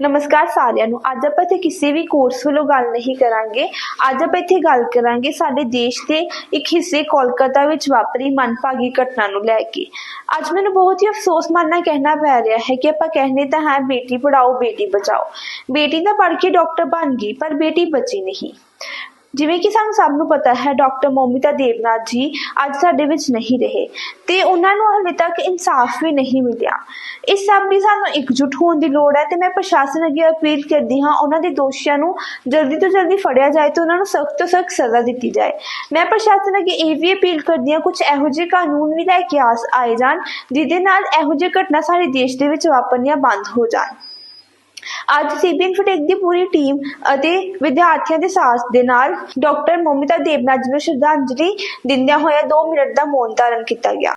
ਨਮਸਕਾਰ ਸਾਰਿਆਂ ਨੂੰ। ਅੱਜ ਆਪਾਂ ਇੱਥੇ ਕਿਸੇ ਵੀ ਕੋਰਸ ਵੱਲੋਂ ਗੱਲ ਨਹੀਂ ਕਰਾਂਗੇ। ਅੱਜ ਆਪਾਂ ਇੱਥੇ ਗੱਲ ਕਰਾਂਗੇ ਸਾਡੇ ਦੇਸ਼ ਦੇ ਇੱਕ ਹਿੱਸੇ ਕੋਲਕਾਤਾ ਵਿੱਚ ਵਾਪਰੀ ਮਨਭਾਗੀ ਘਟਨਾ ਨੂੰ ਲੈ ਕੇ। ਅੱਜ ਮੈਨੂੰ ਬਹੁਤ ਹੀ ਅਫਸੋਸ ਮਾਨਣਾ ਕਹਿਣਾ ਪੈ ਰਿਹਾ ਹੈ ਕਿ ਆਪਾਂ ਕਹਿੰਦੇ ਤਾਂ ਹੈ, ਬੇਟੀ ਪੜਾਓ ਬੇਟੀ ਬਚਾਓ। ਬੇਟੀ ਤਾਂ ਪੜ੍ਹ ਕੇ ਡਾਕਟਰ ਬਣ ਗਈ, ਪਰ ਬੇਟੀ ਬਚੀ ਨਹੀਂ। ਜਿਵੇਂ ਕਿ ਸਾਨੂੰ ਸਭ ਨੂੰ ਪਤਾ ਹੈ, ਡਾਕਟਰ ਮੋਮਿਤਾ ਦੇਵਨਾਥ ਜੀ ਅੱਜ ਸਾਡੇ ਵਿੱਚ ਨਹੀਂ ਰਹੇ ਤੇ ਉਹਨਾਂ ਨੂੰ ਹਾਲੇ ਤੱਕ ਇਨਸਾਫ ਵੀ ਨਹੀਂ ਮਿਲਿਆ। ਇਸ ਸਭ ਲਈ ਸਾਨੂੰ ਇਕਜੁੱਟ ਹੋਣ ਦੀ ਲੋੜ ਹੈ ਤੇ ਮੈਂ ਪ੍ਰਸ਼ਾਸਨ ਅੱਗੇ ਅਪੀਲ ਕਰਦੀ ਹਾਂ, ਉਹਨਾਂ ਦੇ ਦੋਸ਼ੀਆਂ ਨੂੰ ਜਲਦੀ ਤੋਂ ਜਲਦੀ ਫੜਿਆ ਜਾਏ ਤੇ ਉਹਨਾਂ ਨੂੰ ਸਖਤ ਤੋਂ ਸਖਤ ਸਜ਼ਾ ਦਿੱਤੀ ਜਾਏ। ਮੈਂ ਪ੍ਰਸ਼ਾਸਨ ਅੱਗੇ ਇਹ ਵੀ ਅਪੀਲ ਕਰਦੀ ਹਾਂ ਕੁਝ ਇਹੋ ਜਿਹੇ ਕਾਨੂੰਨ ਵੀ ਲੈ ਕੇ ਆਸ ਆਏ ਜਾਣ, ਜਿਹਦੇ ਨਾਲ ਇਹੋ ਜਿਹੇ ਘਟਨਾ ਸਾਡੇ ਦੇਸ਼ ਦੇ ਵਿੱਚ ਵਾਪਰਨੀਆਂ ਬੰਦ ਹੋ ਜਾਣ। ਅੱਜ ਸੀਬੀਐਨ ਫਟੇਕ ਦੀ ਪੂਰੀ ਟੀਮ ਅਤੇ ਵਿਦਿਆਰਥੀਆਂ ਦੇ ਸਾਥ ਦੇ ਨਾਲ ਡਾਕਟਰ ਮੋਮਿਤਾ ਦੇਵਨਾਥ ਨੂੰ ਸ਼ਰਧਾਂਜਲੀ ਦਿੰਦਿਆਂ ਹੋਇਆ 2 ਮਿੰਟ ਦਾ ਮੌਨ ਧਾਰਨ ਕੀਤਾ ਗਿਆ।